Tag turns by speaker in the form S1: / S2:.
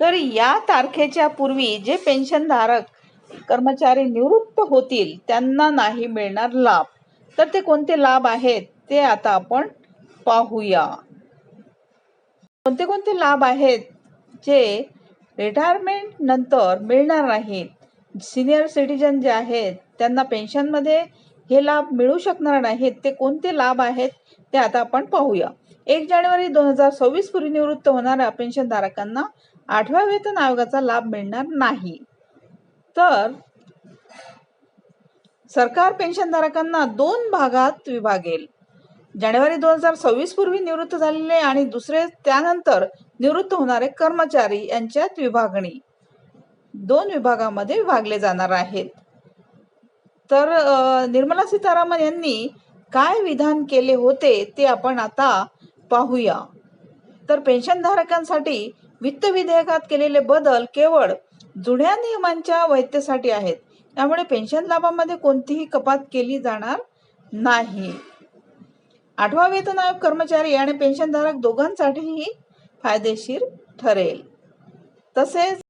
S1: तर या तारखेच्या पूर्वी जे पेन्शनधारक कर्मचारी निवृत्त होतील त्यांना नाही मिळणार लाभ. तर ते कोणते लाभ आहेत ते आता आपण पाहूया. कोणते कोणते लाभ आहेत जे रिटायरमेंट नंतर मिळणार नाहीत? सिनियर सिटीजन जे आहेत त्यांना पेन्शनमध्ये हे लाभ मिळू शकणार नाहीत ते कोणते लाभ आहेत ते आता आपण पाहूया. एक जानेवारी दोन हजार सव्वीस पूर्वी निवृत्त होणाऱ्या पेन्शनधारकांना आठव्या वेतन आयोगाचा लाभ मिळणार नाही. तर सरकार पेन्शनधारकांना दोन भागात विभागेल. जानेवारी दोन हजार सव्वीस पूर्वी निवृत्त झालेले आणि दुसरे त्यानंतर निवृत्त होणारे कर्मचारी यांच्यात विभागणी. दोन विभागामध्ये विभागले जाणार आहेत. तर निर्मला सीतारामन यांनी काय विधान केले होते ते आपण आता पाहूया. तर पेन्शनधारकांसाठी वित्त विधेयकात केलेले बदल केवळ जुन्या नियमांच्या वैधतेसाठी आहेत. त्यामुळे पेन्शन लाभामध्ये कोणतीही कपात केली जाणार नाही. आठवा वेतन आयोग कर्मचारी आणि पेन्शनधारक दोघांसाठीही फायदेशीर ठरेल. तसेच